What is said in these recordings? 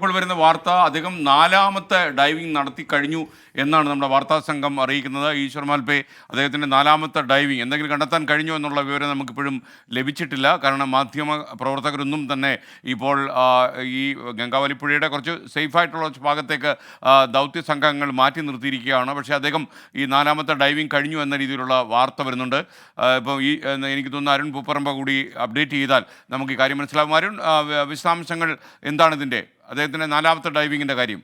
ഇപ്പോൾ വരുന്ന വാർത്ത അദ്ദേഹം നാലാമത്തെ ഡൈവിംഗ് നടത്തി കഴിഞ്ഞു എന്നാണ് നമ്മുടെ വാർത്താ സംഘം അറിയിക്കുന്നത്. ഈശ്വർ മാൽപേ അദ്ദേഹത്തിന്റെ നാലാമത്തെ ഡൈവിംഗ് എന്തെങ്കിലും കണ്ടെത്താൻ കഴിഞ്ഞു എന്നുള്ള വിവരം നമുക്കിപ്പോഴും ലഭിച്ചിട്ടില്ല. കാരണം മാധ്യമ പ്രവർത്തകരൊന്നും തന്നെ ഇപ്പോൾ ഈ ഈ ഗംഗാവലിപ്പുഴയുടെ കുറച്ച് സേഫായിട്ടുള്ള ഭാഗത്തേക്ക് ദൗത്യ സംഘങ്ങൾ മാറ്റി നിർത്തിയിരിക്കുകയാണ്. പക്ഷേ അദ്ദേഹം ഈ നാലാമത്തെ ഡൈവിംഗ് കഴിഞ്ഞു എന്ന രീതിയിലുള്ള വാർത്ത വരുന്നുണ്ട്. ഇപ്പോൾ ഈ എനിക്ക് തോന്നുന്നു അരുൺ പൂപ്പറമ്പ കൂടി അപ്ഡേറ്റ് ചെയ്താൽ നമുക്ക് ഈ കാര്യം മനസ്സിലാവും. അരുൺ വിശദാംശങ്ങൾ എന്താണ് ഇതിന്റെ? അദ്ദേഹത്തിന്റെ നാലാമത്തെ ഡൈവിങ്ങിന്റെ കാര്യം.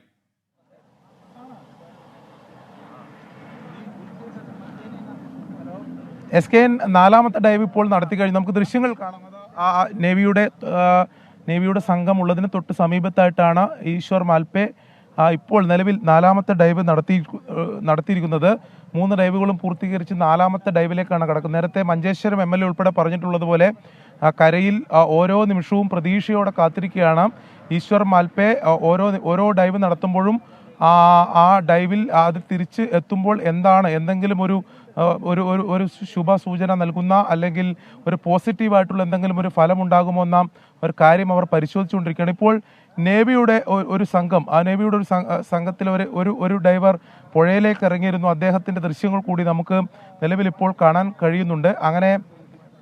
എസ് കെ എൻ നാലാമത്തെ ഡൈവ് ഇപ്പോൾ നടത്തി കഴിഞ്ഞു. നമുക്ക് ദൃശ്യങ്ങൾ കാണുന്നത് ആ നേവിയുടെ നേവിയുടെ സംഘം ഉള്ളതിന് തൊട്ട് സമീപത്തായിട്ടാണ് ഈശ്വർ മാൽപേ ഇപ്പോൾ നിലവിൽ നാലാമത്തെ ഡൈവ് നടത്തി നടത്തിയിരിക്കുന്നത്. മൂന്ന് ഡൈവുകളും പൂർത്തീകരിച്ച് നാലാമത്തെ ഡൈവിലേക്കാണ് കടക്കുന്നത്. നേരത്തെ മഞ്ചേശ്വരം എം എൽ എ ഉൾപ്പെടെ പറഞ്ഞിട്ടുള്ളതുപോലെ കരയിൽ ഓരോ നിമിഷവും പ്രതീക്ഷയോടെ കാത്തിരിക്കുകയാണ്. ഈശ്വർ മാൽപേ ഓരോ ഓരോ ഡൈവ് നടത്തുമ്പോഴും ആ ആ ഡൈവിൽ അത് തിരിച്ച് എത്തുമ്പോൾ എന്താണ്? എന്തെങ്കിലും ഒരു ഒരു ഒരു ഒരു ശുഭ സൂചന നൽകുന്ന അല്ലെങ്കിൽ ഒരു പോസിറ്റീവായിട്ടുള്ള എന്തെങ്കിലും ഒരു ഫലം ഉണ്ടാകുമോ എന്ന ഒരു കാര്യം അവർ പരിശോധിച്ചുകൊണ്ടിരിക്കുകയാണ്. ഇപ്പോൾ നേവിയുടെ ഒരു സംഘം ആ നേവിയുടെ ഒരു സംഘത്തിലെ ഒരു ഒരു ഒരു ഡൈവർ പുഴയിലേക്ക് ഇറങ്ങിയിരുന്നു. അദ്ദേഹത്തിന്റെ ദൃശ്യങ്ങൾ കൂടി നമുക്ക് നിലവിൽ ഇപ്പോൾ കാണാൻ കഴിയുന്നുണ്ട്. അങ്ങനെ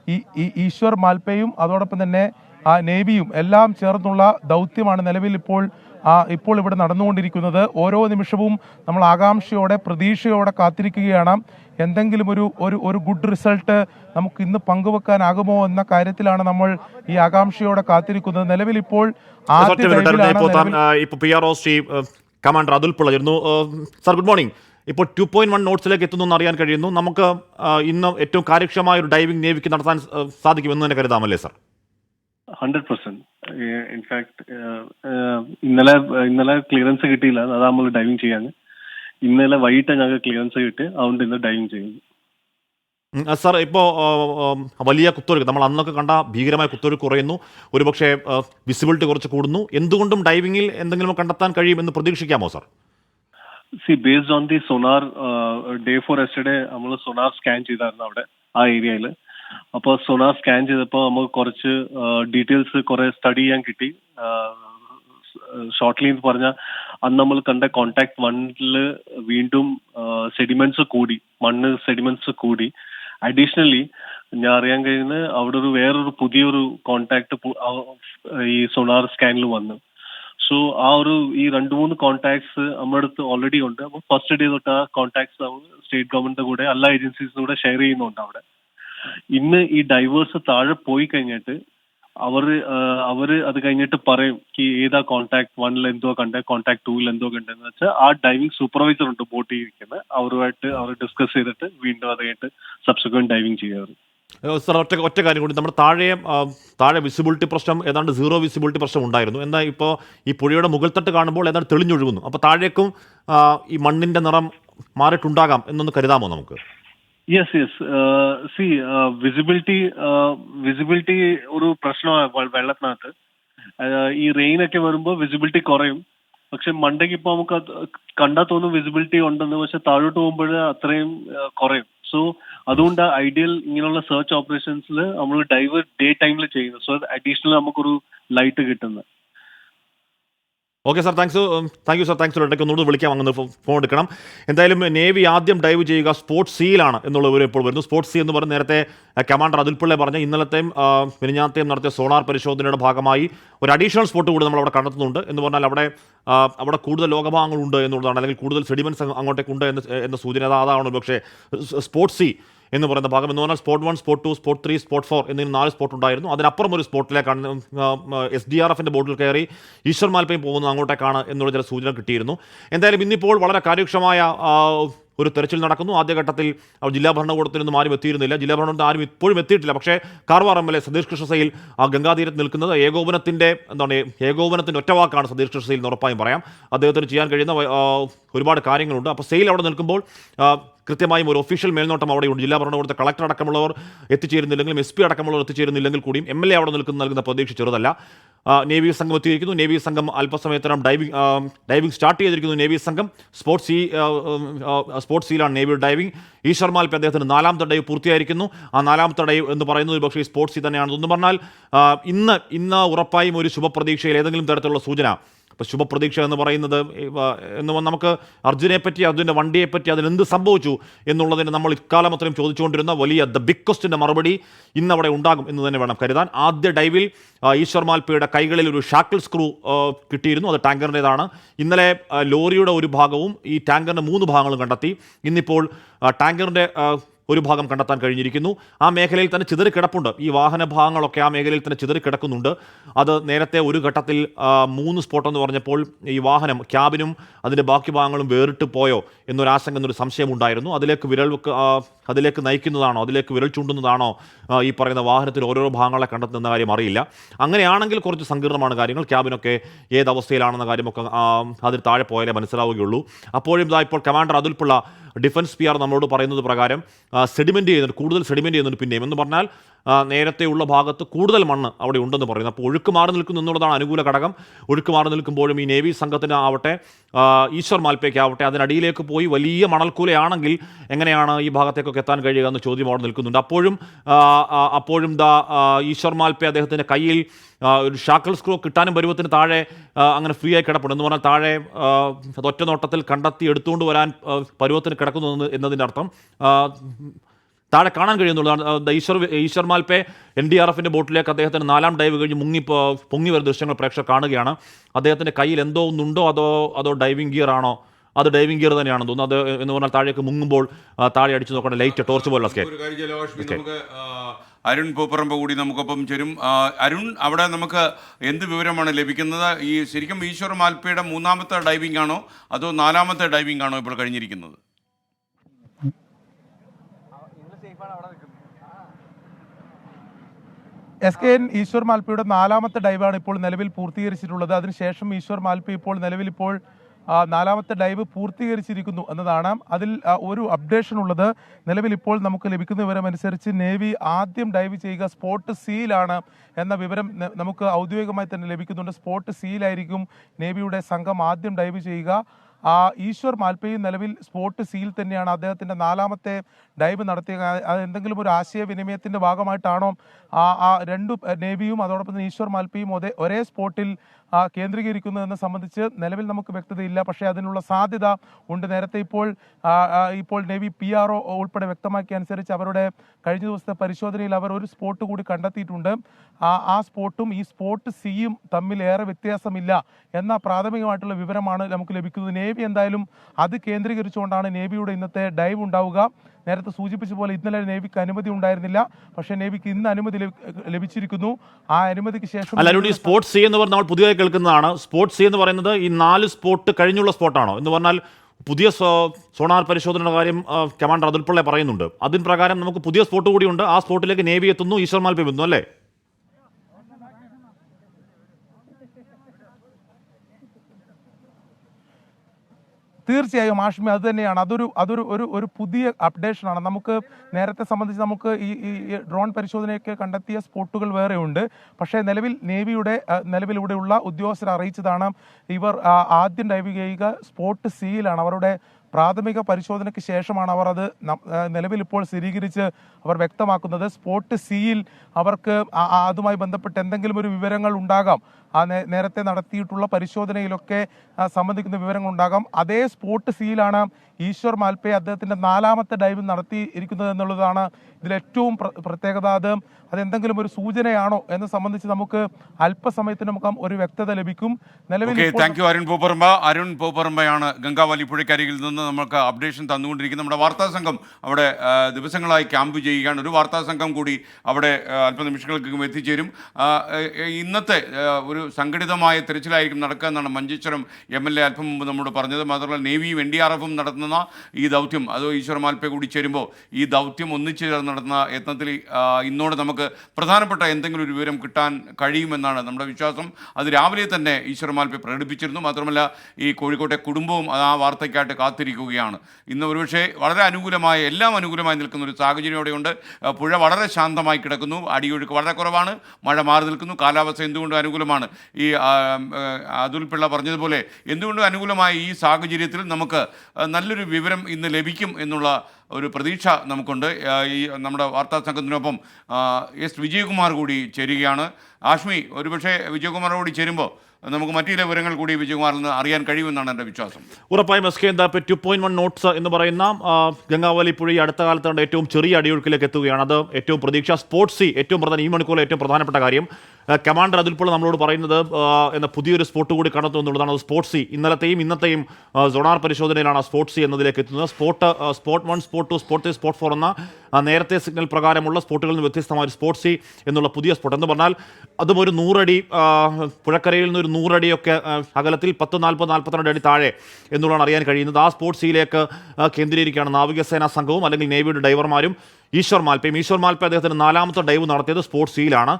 ഈ ഈശ്വർ മാൽപ്പയും അതോടൊപ്പം തന്നെ നേവിയും എല്ലാം ചേർന്നുള്ള ദൗത്യമാണ് നിലവിൽ ഇപ്പോൾ ആ ഇപ്പോൾ ഇവിടെ നടന്നുകൊണ്ടിരിക്കുന്നത്. ഓരോ നിമിഷവും നമ്മൾ ആകാംക്ഷയോടെ പ്രതീക്ഷയോടെ കാത്തിരിക്കുകയാണ്. എന്തെങ്കിലും ഒരു ഒരു ഒരു ഗുഡ് റിസൾട്ട് നമുക്ക് ഇന്ന് പങ്കുവെക്കാനാകുമോ എന്ന കാര്യത്തിലാണ് നമ്മൾ ഈ ആകാംക്ഷയോടെ കാത്തിരിക്കുന്നത്. നിലവിൽ ഇപ്പോൾ ആ, commander Atul Pillai sir good morning ഇപ്പോൾ ടു പോയിന്റ് വൺ നോട്ട്സിലേക്ക് എത്തുന്നു എന്ന് അറിയാൻ കഴിയുന്നു. നമുക്ക് ആ, ഇന്ന് ഏറ്റവും കാര്യക്ഷമമായ ഒരു ഡൈവിംഗ് നേവിക്ക് നടത്താൻ സാധിക്കുമെന്ന് തന്നെ കരുതാമല്ലേ sir hundred percent in fact ഇന്നലെ ഇന്നലെ ക്ലിയറൻസ് കിട്ടിയില്ല. അതാ നമ്മൾ ഡൈവിങ് ചെയ്യാൻ ഇന്നലെ വൈകിട്ട് ഞങ്ങൾക്ക് ക്ലിയറൻസ് കിട്ടി. അതുകൊണ്ട് ഇന്ന് ഡൈവിങ് ചെയ്യുന്നു സാർ ഇപ്പോൾ വലിയ കുത്തൊഴുക്ക് നമ്മൾ അന്നൊക്കെ കണ്ട ഭീകരമായ കുത്തൊഴുക്ക് കുറയുന്നു. ഒരുപക്ഷെ വിസിബിലിറ്റി കുറച്ച് കൂടുന്നു. എന്തുകൊണ്ടും ഡൈവിങ്ങിൽ എന്തെങ്കിലും കണ്ടെത്താൻ കഴിയുമെന്ന് പ്രതീക്ഷിക്കാമോ sir see based on the sonar day before yesterday നമ്മൾ സോണാർ സ്കാൻ ചെയ്തായിരുന്നു അവിടെ ആ ഏരിയയിൽ അപ്പോൾ സോണാർ സ്കാൻ ചെയ്തപ്പോൾ നമുക്ക് കുറച്ച് ഡീറ്റെയിൽസ് കുറെ സ്റ്റഡി ചെയ്യാൻ കിട്ടി. ഷോർട്ട്ലി എന്ന് പറഞ്ഞാൽ അന്ന് നമ്മൾ കണ്ട കോണ്ടാക്ട് മണ്ണിൽ വീണ്ടും സെഡിമെന്റ്സ് കൂടി മണ്ണ് സെഡിമെന്റ്സ് കൂടി. അഡീഷണലി ഞാൻ അറിയാൻ കഴിയുന്നത് അവിടെ ഒരു വേറൊരു പുതിയൊരു കോണ്ടാക്ട് ഈ സോണാർ സ്കാനിൽ വന്നു. സോ ആ ഒരു ഈ രണ്ട് മൂന്ന് കോണ്ടാക്ട്സ് നമ്മുടെ അടുത്ത് ഓൾറെഡി ഉണ്ട്. അപ്പോൾ ഫസ്റ്റ് ഡേ തൊട്ട് ആ കോൺടാക്ട്സ് സ്റ്റേറ്റ് ഗവൺമെന്റിന്റെ കൂടെ എല്ലാ ഏജൻസീസിന്റെ കൂടെ ഷെയർ ചെയ്യുന്നുണ്ട് അവിടെ. ഇന്ന് ഈ ഡൈവേഴ്സ് താഴെ പോയി കഴിഞ്ഞിട്ട് അവർ അവർ അത് കഴിഞ്ഞിട്ട് പറയും ഏതാ കോൺടാക്ട് വണ്ണിൽ എന്തോ കണ്ട് കോൺടാക്ട് ടൂവിൽ എന്തോ കണ്ടെന്ന് വെച്ചാൽ ആ ഡൈവിംഗ് സൂപ്പർവൈസർ ഉണ്ട് ബോട്ടിൽ ഇരിക്കുന്നത് അവരുമായിട്ട് അവർ ഡിസ്കസ് ചെയ്തിട്ട് വീണ്ടും അത് കഴിഞ്ഞിട്ട് സബ്സിക്വന്റ് ഡൈവിംഗ് ചെയ്യാറ് സാർ ഒറ്റ ഒറ്റ കാര്യം കൂടി. നമ്മുടെ താഴെ താഴെ വിസിബിലിറ്റി പ്രശ്നം ഏതാണ്ട് സീറോ വിസിബിലിറ്റി പ്രശ്നം ഉണ്ടായിരുന്നു. എന്നാൽ ഇപ്പോൾ ഈ പുഴയുടെ മുകൾത്തട്ട് കാണുമ്പോൾ ഏതാണ്ട് തെളിഞ്ഞൊഴുകുന്നു. അപ്പോൾ താഴേക്കും ഈ മണ്ണിന്റെ നിറം മാറിയിട്ടുണ്ടാകാം എന്നൊന്ന് കരുതാമോ നമുക്ക്? Yes yes see visibility visibility ഒരു പ്രശ്നമാണ് വെള്ളത്തിനകത്ത്. Uh, ഈ റെയിൻ ഒക്കെ വരുമ്പോൾ വിസിബിലിറ്റി കുറയും. പക്ഷെ മണ്ടയ്ക്ക് ഇപ്പൊ നമുക്ക് കണ്ടാൽ തോന്നും വിസിബിലിറ്റി ഉണ്ടെന്ന്. പക്ഷെ താഴോട്ട് പോകുമ്പോൾ അത്രയും uh, കുറയും. സോ അതുകൊണ്ട് ഐഡിയൽ ഇങ്ങനെയുള്ള സെർച്ച് ഓപ്പറേഷൻസിൽ നമ്മൾ ഡൈവർ ഡേ ടൈമിൽ ചെയ്യുന്നത് സോ അഡീഷണൽ നമുക്കൊരു ലൈറ്റ് കിട്ടുന്നത് okay sir thanks thank you sir thanks ഇടയ്ക്ക് ഒന്നുകൂടി വിളിക്കാം അങ്ങനെ ഫോൺ എടുക്കണം. എന്തായാലും നേവി ആദ്യം ഡൈവ് ചെയ്യുക സ്പോർട്സ് സീലാണ് എന്നുള്ള വിവരം ഇപ്പോൾ വരുന്നു. സ്പോർട്സ് സീ എന്ന് പറഞ്ഞ് നേരത്തെ കമാൻഡർ അതുൽ പിള്ള പറഞ്ഞ ഇന്നലത്തെയും മിനിഞ്ഞാത്തെയും നടത്തിയ സോണാർ പരിശോധനയുടെ ഭാഗമായി ഒരു അഡീഷണൽ സ്പോട്ട് കൂടി നമ്മൾ അവിടെ കണ്ടെത്തുന്നുണ്ട്. എന്ന് പറഞ്ഞാൽ അവിടെ അവിടെ കൂടുതൽ ലോകഭാഗങ്ങളുണ്ട് എന്നുള്ളതാണ്. അല്ലെങ്കിൽ കൂടുതൽ സെഡിമെന്റ്സ് അങ്ങോട്ടേക്ക് ഉണ്ട് എന്ന സൂചന അത് അതാണ് പക്ഷേ സ്പോർട്സ് സി എന്ന് പറയുന്ന ഭാഗം എന്ന് പറഞ്ഞാൽ spot one spot two spot three spot four എന്നീ നാല് സ്പോട്ട് ഉണ്ടായിരുന്നു. അതിനപ്പുറം ഒരു സ്പോട്ടിലേക്കാണ് എസ് ഡി ആർ എഫിന്റെ ബോട്ടിൽ കയറി ഈശ്വർ മാൽപ്പയും പോകുന്നത് അങ്ങോട്ടേക്കാണ് എന്നുള്ള ചില സൂചന കിട്ടിയിരുന്നു. എന്തായാലും ഇന്നിപ്പോൾ വളരെ കാര്യക്ഷമമായ ഒരു തെരച്ചിൽ നടക്കുന്നു. ആദ്യഘട്ടത്തിൽ ജില്ലാ ഭരണകൂടത്തിൽ നിന്നും ആരും എത്തിയിരുന്നില്ല. ജില്ലാ ഭരണകൂടത്തിൽ ആരും ഇപ്പോഴും എത്തിയിട്ടില്ല. പക്ഷേ Karwar M L A Satish കൃഷ്ണസയിൽ ഗംഗാതീരത്ത് നിൽക്കുന്നത് ഏകോപനത്തിന്റെ എന്താണ് ഏകോപനത്തിന്റെ ഒറ്റവാക്കാണ് സതീഷ് കൃഷ്ണസയിൽ എന്ന് ഉറപ്പായും പറയാം. അദ്ദേഹത്തിന് ചെയ്യാൻ കഴിയുന്ന ഒരുപാട് കാര്യങ്ങളുണ്ട്. അപ്പോൾ സെയിൽ അവിടെ നിൽക്കുമ്പോൾ കൃത്യമായും ഒരു ഒഫീഷ്യൽ മേൽനോട്ടം അവിടെയുണ്ട്. ജില്ലാ ഭരണകൂടത്തെ കളക്ടർ അടക്കമുള്ളവർ എത്തിച്ചേരുന്നില്ലെങ്കിലും എസ് പി അടക്കമുള്ളവർ എത്തിച്ചേരുന്നില്ലെങ്കിൽ കൂടിയും എം എൽ എ അവിടെ നിൽക്കുന്ന നൽകുന്ന പ്രതീക്ഷ ചെറുതല്ല. നേവി സംഘം എത്തിയിരിക്കുന്നു. നേവി സംഘം അല്പസമയത്തിനകം ഡൈവിംഗ് ഡൈവിംഗ് സ്റ്റാർട്ട് ചെയ്തിരിക്കുന്നു നേവി സംഘം. സ്പോർട്സ് സി സ്പോർട്സ് സീലാണ് നേവി ഡൈവിംഗ് ഈശ്വർ മാൽപ്പി അദ്ദേഹത്തിന് നാലാമത്തെ ഡൈവ് പൂർത്തിയായിരിക്കുന്നു. ആ നാലാമത്തെ ഡൈവ് എന്ന് പറയുന്നത് പക്ഷേ ഈ സ്പോർട്സ് സീ തന്നെയാണ് എന്ന് പറഞ്ഞാൽ ഇന്ന് ഇന്ന് ഉറപ്പായും ഒരു ശുഭപ്രതീക്ഷയിൽ ഏതെങ്കിലും തരത്തിലുള്ള സൂചന ഇപ്പോൾ ശുഭപ്രതീക്ഷ എന്ന് പറയുന്നത് എന്ന് നമുക്ക് അർജുനെ പറ്റി അർജുന്റെ വണ്ടിയെ പറ്റി അതിനെന്ത് സംഭവിച്ചു എന്നുള്ളതിന് നമ്മൾ ഇക്കാലം അത്രയും ചോദിച്ചുകൊണ്ടിരുന്ന വലിയ ദ ബിഗ് ക്വസ്റ്റിന്റെ മറുപടി ഇന്നവിടെ ഉണ്ടാകും എന്ന് തന്നെ വേണം കരുതാൻ. ആദ്യ ഡൈവിൽ ഈശ്വർ മാൽപ്പയുടെ കൈകളിൽ ഒരു ഷാക്കിൾ സ്ക്രൂ കിട്ടിയിരുന്നു. അത് ടാങ്കറിന്റെതാണ്. ഇന്നലെ ലോറിയുടെ ഒരു ഭാഗവും ഈ ടാങ്കറിന്റെ മൂന്ന് ഭാഗങ്ങളും കണ്ടെത്തി. ഇന്നിപ്പോൾ ടാങ്കറിന്റെ ഒരു ഭാഗം കണ്ടെത്താൻ കഴിഞ്ഞിരിക്കുന്നു. ആ മേഖലയിൽ തന്നെ ചിതറി കിടപ്പുണ്ട്. ഈ വാഹന ഭാഗങ്ങളൊക്കെ ആ മേഖലയിൽ തന്നെ ചിതറി കിടക്കുന്നുണ്ട്. അത് നേരത്തെ ഒരു ഘട്ടത്തിൽ മൂന്ന് സ്പോട്ട് എന്ന് പറഞ്ഞപ്പോൾ ഈ വാഹനം ക്യാബിനും അതിന്റെ ബാക്കി ഭാഗങ്ങളും വേറിട്ട് പോയോ എന്നൊരു ആശങ്ക എന്നൊരു സംശയം ഉണ്ടായിരുന്നു അതിലേക്ക് വിരൽ അതിലേക്ക് നയിക്കുന്നതാണോ അതിലേക്ക് വിരൽ ചൂണ്ടുന്നതാണോ ഈ പറയുന്ന വാഹനത്തിൽ ഓരോരോ ഭാഗങ്ങളെ കണ്ടെത്തുന്ന കാര്യം അറിയില്ല. അങ്ങനെയാണെങ്കിൽ കുറച്ച് സങ്കീർണമാണ് കാര്യങ്ങൾ. ക്യാബിനൊക്കെ ഏത് കാര്യമൊക്കെ അതിൽ താഴെ പോയാലേ മനസ്സിലാവുകയുള്ളൂ. അപ്പോഴും ഇതാ ഇപ്പോൾ commander Atul Pillai defence P R നമ്മളോട് പറയുന്നത് പ്രകാരം സെഡിമെന്റ് ചെയ്യുന്നുണ്ട് കൂടുതൽ സെഡിമെന്റ് ചെയ്യുന്നുണ്ട് പിന്നെയും. എന്ന് പറഞ്ഞാൽ നേരത്തെയുള്ള ഭാഗത്ത് കൂടുതൽ മണ്ണ് അവിടെ ഉണ്ടെന്ന് പറയുന്നു. അപ്പോൾ ഒഴുക്ക് മാറി നിൽക്കുന്നു എന്നുള്ളതാണ് അനുകൂല ഘടകം. ഒഴുക്ക് മാറി നിൽക്കുമ്പോഴും ഈ നേവി സംഘത്തിന് ആവട്ടെ ഈശ്വർ മാൽപ്പയ്ക്ക് ആവട്ടെ അതിനടിയിലേക്ക് പോയി വലിയ മണൽക്കൂലയാണെങ്കിൽ എങ്ങനെയാണ് ഈ ഭാഗത്തേക്കൊക്കെ എത്താൻ കഴിയുക എന്ന് ചോദ്യം അവിടെ നിൽക്കുന്നുണ്ട്. അപ്പോഴും അപ്പോഴും ദാ ഈശ്വർ മാൽപ്പെ അദ്ദേഹത്തിന്റെ കയ്യിൽ ഒരു ഷാക്കിൾ സ്ക്രൂ കിട്ടാനും പരുവത്തിന് താഴെ അങ്ങനെ ഫ്രീ ആയി കിടപ്പുണ്ട്. എന്ന് പറഞ്ഞാൽ താഴെ ഒറ്റ നോട്ടത്തിൽ കണ്ടെത്തി എടുത്തുകൊണ്ട് വരാൻ പരുവത്തിന് കിടക്കുന്നു എന്നതിന്റെ അർത്ഥം. താഴെ കാണാൻ കഴിയുന്നുള്ളതാണ് ആ, Eshwar Eshwar Malpe N D R എഫിന്റെ ബോട്ടിലേക്ക് അദ്ദേഹത്തിന് നാലാം ഡൈവ് കഴിഞ്ഞ് മുങ്ങി പൊങ്ങി വരുന്ന ദൃശ്യങ്ങൾ പ്രേക്ഷകർ കാണുകയാണ്. അദ്ദേഹത്തിന്റെ കയ്യിൽ എന്തോ ഒന്നുണ്ടോ? അതോ അതോ ഡൈവിംഗ് ഗിയർ ആണോ? അത് ഡൈവിംഗ് ഗിയർ തന്നെയാണെന്ന് തോന്നുന്നു. അത് എന്ന് പറഞ്ഞാൽ താഴേക്ക് മുങ്ങുമ്പോൾ താഴെ അടിച്ചു നോക്കേണ്ട ലൈറ്റ് ടോർച്ച് പോലെ സ്കെയിൽ ഒരു കാര്യം ജലവാഷ്മി നമുക്ക് ആ, അരുൺ പൂപ്പറമ്പ് കൂടി നമുക്കൊപ്പം ചേരും. അരുൺ അവിടെ നമുക്ക് എന്ത് വിവരമാണ് ലഭിക്കുന്നത്? ഈ ശരിക്കും ഈശ്വർ മാൽപ്പയുടെ മൂന്നാമത്തെ ഡൈവിംഗ് ആണോ? അതോ നാലാമത്തെ ഡൈവിംഗ് ആണോ ഇപ്പോൾ കഴിഞ്ഞിരിക്കുന്നത്? എസ് കെ എൻ ഈശ്വർ മാൽപ്പയുടെ നാലാമത്തെ ഡൈവാണ് ഇപ്പോൾ നിലവിൽ പൂർത്തീകരിച്ചിട്ടുള്ളത്. അതിനുശേഷം ഈശ്വർ മാൽപ്പ ഇപ്പോൾ നിലവിൽ ഇപ്പോൾ നാലാമത്തെ ഡൈവ് പൂർത്തീകരിച്ചിരിക്കുന്നു എന്നതാണ്. അതിൽ ഒരു അപ്ഡേഷൻ ഉള്ളത്. നിലവിൽ ഇപ്പോൾ നമുക്ക് ലഭിക്കുന്ന വിവരമനുസരിച്ച് നേവി ആദ്യം ഡൈവ് ചെയ്യുക സ്പോട്ട് സിയിലാണ് എന്ന വിവരം നമുക്ക് ഔദ്യോഗികമായി തന്നെ ലഭിക്കുന്നുണ്ട്. സ്പോട്ട് സിയിലായിരിക്കും നേവിയുടെ സംഘം ആദ്യം ഡൈവ് ചെയ്യുക. ഈശ്വർ മാൽപ്പയും നിലവിൽ സ്പോട്ട് സിയിൽ തന്നെയാണ്. അദ്ദേഹത്തിന്റെ നാലാമത്തെ ഡൈവ് നടത്തിയ എന്തെങ്കിലും ഒരു ആശയവിനിമയത്തിന്റെ ഭാഗമായിട്ടാണോ ആ ആ രണ്ട് നേവിയും അതോടൊപ്പം തന്നെ ഈശ്വർ മാൽപ്പയും ഒരേ സ്പോട്ടിൽ ആ, കേന്ദ്രീകരിക്കുന്നതെന്ന് സംബന്ധിച്ച് നിലവിൽ നമുക്ക് വ്യക്തതയില്ല. പക്ഷേ അതിനുള്ള സാധ്യത ഉണ്ട്. നേരത്തെ ഇപ്പോൾ ഇപ്പോൾ നേവി പി ആർ ഒ ഉൾപ്പെടെ വ്യക്തമാക്കിയ അനുസരിച്ച് അവരുടെ കഴിഞ്ഞ ദിവസത്തെ പരിശോധനയിൽ അവർ ഒരു സ്പോട്ട് കൂടി കണ്ടെത്തിയിട്ടുണ്ട്. ആ സ്പോട്ടും ഈ സ്പോട്ട് സിയും തമ്മിൽ ഏറെ വ്യത്യാസമില്ല എന്ന പ്രാഥമികമായിട്ടുള്ള വിവരമാണ് നമുക്ക് ലഭിക്കുന്നത്. നേവി എന്തായാലും അത് കേന്ദ്രീകരിച്ചുകൊണ്ടാണ് നേവിയുടെ ഇന്നത്തെ ഡൈവ് ഉണ്ടാവുക. നേരത്തെ സൂചിപ്പിച്ച പോലെ ഇന്നലെ നേവിക്ക് അനുമതി ഉണ്ടായിരുന്നില്ല. പക്ഷേ നേവിക്ക് ഇന്ന് അനുമതി ലഭിച്ചിരിക്കുന്നു. ആ അനുമതിക്ക് ശേഷം അല്ല സ്പോർട്സ് സി എന്ന് പറഞ്ഞാൽ പുതിയതായി കേൾക്കുന്നതാണ്. സ്പോർട്സ് സി എന്ന് പറയുന്നത് ഈ നാല് സ്പോട്ട് കഴിഞ്ഞുള്ള സ്പോട്ടാണോ എന്ന് പറഞ്ഞാൽ പുതിയ സോണാർ പരിശോധനയുടെ കാര്യം കമാൻഡർ അതുൽപ്പള്ളെ പറയുന്നുണ്ട്. അതിന് പ്രകാരം നമുക്ക് പുതിയ സ്പോട്ട് കൂടിയുണ്ട് ആ സ്പോട്ടിലേക്ക് നേവി എത്തുന്നു ഈശ്വർ മാൽപ്പെ അല്ലേ? തീർച്ചയായും ആഷ്മി അത് തന്നെയാണ്. അതൊരു അതൊരു ഒരു ഒരു പുതിയ അപ്ഡേഷനാണ് നമുക്ക് നേരത്തെ സംബന്ധിച്ച് നമുക്ക് ഈ ഈ ഡ്രോൺ പരിശോധനയൊക്കെ കണ്ടെത്തിയ സ്പോട്ടുകൾ വേറെ ഉണ്ട്. പക്ഷേ നിലവിൽ നേവിയുടെ ആ, നിലവിലൂടെയുള്ള ഉദ്യോഗസ്ഥർ അറിയിച്ചതാണ് ഇവർ ആദ്യം ഡൈവ് ചെയ്യുക സ്പോട്ട് സിയിലാണ്. അവരുടെ പ്രാഥമിക പരിശോധനയ്ക്ക് ശേഷമാണ് അവർ അത് നിലവിൽ ഇപ്പോൾ സ്ഥിരീകരിച്ച് അവർ വ്യക്തമാക്കുന്നത്. സ്പോട്ട് സിയിൽ അവർക്ക് അതുമായി ബന്ധപ്പെട്ട് എന്തെങ്കിലും ഒരു വിവരങ്ങൾ ഉണ്ടാകാം. നേരത്തെ നടത്തിയിട്ടുള്ള പരിശോധനയിലൊക്കെ സംബന്ധിക്കുന്ന വിവരങ്ങൾ ഉണ്ടാകാം അതേ സ്പോട്ട് സീലാണ് ഈശ്വർ മാൽപ്പെ അദ്ദേഹത്തിന്റെ നാലാമത്തെ ഡൈവ് നടത്തിയിരിക്കുന്നത് എന്നുള്ളതാണ് ഇതിലേറ്റവും പ്ര- പ്രത്യേകത. അത് അതെന്തെങ്കിലും ഒരു സൂചനയാണോ എന്ന് സംബന്ധിച്ച് നമുക്ക് അല്പസമയത്തിന് നമുക്ക് ഒരു വ്യക്തത ലഭിക്കും. നിലവിൽ താങ്ക് യു അരുൺ പൂപ്പറമ്പ. അരുൺ പൂപ്പറമ്പയാണ് ഗംഗാവലി പുഴക്കരികിൽ നിന്ന് നമുക്ക് അപ്ഡേഷൻ തന്നുകൊണ്ടിരിക്കുന്നത്. നമ്മുടെ വാർത്താ സംഘം അവിടെ ദിവസങ്ങളായി ക്യാമ്പ് ചെയ്യുകയാണ്. ഒരു വാർത്താ സംഘം കൂടി അവിടെ അല്പ അല്പനിമിഷങ്ങൾക്കകം എത്തിച്ചേരും. ഇന്നത്തെ ഒരു സംഘടിതമായ തിരച്ചിലായിരിക്കും നടക്കുക എന്നാണ് മഞ്ചേശ്വരം എം എൽ എ അല്പം മുമ്പ് നമ്മോട് പറഞ്ഞത്. മാത്രമല്ല നേവിയും എൻ ഡി ആർ എഫും നടത്തുന്ന ഈ ദൗത്യം അതോ ഈശ്വർ മാൽപ്പെ കൂടി ചേരുമ്പോൾ ഈ ദൗത്യം ഒന്നിച്ചു ചേർന്ന് നടത്തുന്ന യത്നത്തിൽ ഇന്നോട് നമുക്ക് പ്രധാനപ്പെട്ട എന്തെങ്കിലും ഒരു വിവരം കിട്ടാൻ കഴിയുമെന്നാണ് നമ്മുടെ വിശ്വാസം. അത് രാവിലെ തന്നെ ഈശ്വർ മാൽപ്പെ പ്രകടിപ്പിച്ചിരുന്നു. മാത്രമല്ല ഈ കോഴിക്കോട്ടെ കുടുംബവും ആ വാർത്തയ്ക്കായിട്ട് കാത്തിരിക്കുകയാണ്. ഇന്ന് ഒരുപക്ഷെ വളരെ അനുകൂലമായ എല്ലാം അനുകൂലമായി നിൽക്കുന്ന ഒരു സാഹചര്യം അവിടെയുണ്ട്. പുഴ വളരെ ശാന്തമായി കിടക്കുന്നു. അടിയൊഴുക്ക് വളരെ കുറവാണ്. മഴ മാറി നിൽക്കുന്നു. കാലാവസ്ഥ എന്തുകൊണ്ടും അനുകൂലമാണ്? തന്നെയാണ് ഈ അതുൽ പിള്ള പറഞ്ഞതുപോലെ എന്തുകൊണ്ടും അനുകൂലമായ ഈ സാഹചര്യത്തിൽ നമുക്ക് നല്ലൊരു വിവരം ഇന്ന് ലഭിക്കും എന്നുള്ള ഒരു പ്രതീക്ഷ നമുക്കുണ്ട്. ഈ നമ്മുടെ വാർത്താ സംഘത്തിനൊപ്പം എസ് വിജയകുമാർ കൂടി ചേരുകയാണ്. ആഷ്മി ഒരുപക്ഷെ വിജയകുമാർ കൂടി ചേരുമ്പോൾ നമുക്ക് മറ്റു ചില വിവരങ്ങൾ കൂടി വിജയകുമാറിൽ നിന്ന് അറിയാൻ കഴിയുമെന്നാണ് എന്റെ വിശ്വാസം. ഉറപ്പായും എസ് കെ എന്താ ടു പോയിന്റ് വൺ നോട്ട്സ് എന്ന് പറയുന്ന ഗംഗാവലി പുഴ അടുത്ത കാലത്ത് ഏറ്റവും ചെറിയ അടിയൊഴുക്കിലേക്ക് എത്തുകയാണ്. അത് ഏറ്റവും പ്രതീക്ഷ. സ്പോർട്സി ഏറ്റവും പ്രധാന ഈ മണിക്കൂറിൽ ഏറ്റവും പ്രധാനപ്പെട്ട കാര്യം. കമാൻഡർ അതിൽപ്പോൾ നമ്മളോട് പറയുന്നത് എന്ന പുതിയൊരു സ്പോട്ട് കൂടി കണ്ടെത്തും എന്നുള്ളതാണ്. അത് സ്പോർട്സ് സി. ഇന്നലത്തെയും ഇന്നത്തെയും സോണാർ പരിശോധനയിലാണ് ആ സ്പോർട്സ് സി എന്നതിലേക്ക് എത്തുന്നത്. Spot spot one spot two spot three spot four എന്ന നേരത്തെ സിഗ്നൽ പ്രകാരമുള്ള സ്പോട്ടുകളിൽ നിന്ന് വ്യത്യസ്തമായ സ്പോർട്സ് സി എന്നുള്ള പുതിയ സ്പോട്ട്. എന്ന് പറഞ്ഞാൽ അതും ഒരു നൂറടി പുഴക്കരയിൽ നിന്ന് ഒരു നൂറടിയൊക്കെ അകലത്തിൽ പത്ത് നാൽപ്പത് നാൽപ്പത്തിരണ്ട് അടി താഴെ എന്നുള്ളതാണ് അറിയാൻ കഴിയുന്നത്. ആ സ്പോർട്സ് സിയിലേക്ക് കേന്ദ്രീകരിക്കുകയാണ് നാവികസേനാ സംഘവും അല്ലെങ്കിൽ നേവിയുടെ ഡൈവർമാരും. ഈശ്വർ മാൽപ്പയും ഈശ്വർ മാൽപ്പ അദ്ദേഹത്തിന് നാലാമത്തെ ഡൈവ് നടത്തിയത് സ്പോർട്സ് സിയിലാണ്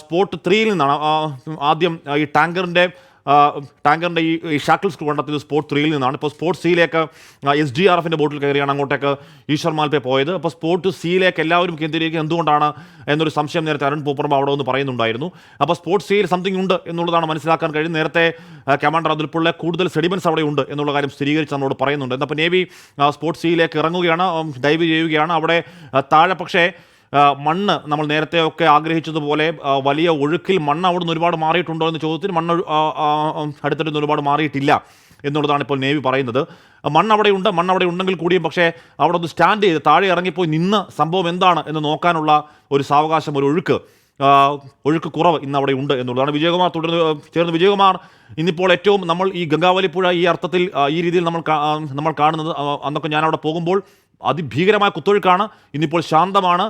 സ്പോർട്ട് ത്രീയിൽ നിന്നാണ്. ആദ്യം ഈ ടാങ്കറിന്റെ ടാങ്കറിന്റെ ഈ ഷാക്കിൾ സ്ക്രൂ കണ്ടെത്തിയത് സ്പോർട്ട് ത്രീയിൽ നിന്നാണ്. ഇപ്പോൾ സ്പോർട്ട് സിയിലേക്ക് എസ് ഡി ആർ എഫിന്റെ ബോട്ടിൽ കയറിയാണ് അങ്ങോട്ടേക്ക് ഈശ്വർ മാൽപേ പോയത്. അപ്പോൾ സ്പോർട്ട് സിയിലേക്ക് എല്ലാവരും കേന്ദ്രീകരിക്കുന്നത് എന്തുകൊണ്ടാണ് എന്നൊരു സംശയം നേരത്തെ അരുൺ പൂപ്പറമ്പ് അവിടെ ഒന്ന് പറയുന്നുണ്ടായിരുന്നു. അപ്പോൾ സ്പോർട്സ് സിയിൽ സംതിങ് ഉണ്ട് എന്നുള്ളതാണ് മനസ്സിലാക്കാൻ കഴിയും നേരത്തെ കമാൻഡർ അതിൽപ്പുള്ള കൂടുതൽ സെഡിമെൻസ് അവിടെ ഉണ്ട് എന്നുള്ള കാര്യം സ്ഥിരീകരിച്ച് നമ്മളോട് പറയുന്നുണ്ട്. എന്നപ്പോൾ നേവി സ്പോർട്ട് സിയിലേക്ക് ഇറങ്ങുകയാണ് ഡൈവ് ചെയ്യുകയാണ്. അവിടെ താഴെ പക്ഷേ മണ്ണ് നമ്മൾ നേരത്തെ ഒക്കെ ആഗ്രഹിച്ചതുപോലെ വലിയ ഒഴുക്കിൽ മണ്ണ് അവിടെ നിന്ന് ഒരുപാട് മാറിയിട്ടുണ്ടോ എന്ന ചോദ്യത്തിന് മണ്ണ് അടുത്തിട്ട് ഒരുപാട് മാറിയിട്ടില്ല എന്നുള്ളതാണ് ഇപ്പോൾ നേവി പറയുന്നത്. മണ്ണ് അവിടെ ഉണ്ട് മണ്ണ് അവിടെ ഉണ്ടെങ്കിൽ കൂടിയും പക്ഷേ അവിടെ ഒന്ന് സ്റ്റാൻഡ് ചെയ്ത് താഴെ ഇറങ്ങിപ്പോയി നിന്ന് സംഭവം എന്താണ് എന്ന് നോക്കാനുള്ള ഒരു സാവകാശം ഒരു ഒഴുക്ക്. ഒഴുക്ക് കുറവ് ഇന്ന് അവിടെ ഉണ്ട് എന്നുള്ളതാണ്. വിജയകുമാർ തുടർന്ന് ചേർന്ന് വിജയകുമാർ ഇന്നിപ്പോൾ ഏറ്റവും നമ്മൾ ഈ ഗംഗാവലിപ്പുഴ ഈ അർത്ഥത്തിൽ ഈ രീതിയിൽ നമ്മൾ നമ്മൾ കാണുന്നത് അന്നൊക്കെ ഞാൻ അവിടെ പോകുമ്പോൾ അതിഭീകരമായ കുത്തൊഴുക്കാണ് ഇന്നിപ്പോൾ ശാന്തമാണ്.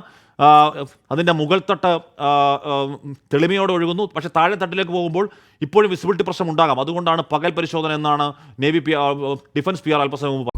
അതിന്റെ മുകൾ തട്ട് ആ, ആ, തെളിമയോടെ ഒഴുകുന്നു. പക്ഷെ താഴെ തട്ടിലേക്ക് പോകുമ്പോൾ ഇപ്പോഴും വിസിബിലിറ്റി പ്രശ്നം ഉണ്ടാകാം. അതുകൊണ്ടാണ് പകൽ പരിശോധന എന്നാണ് navy P defence P R അല്പസമയം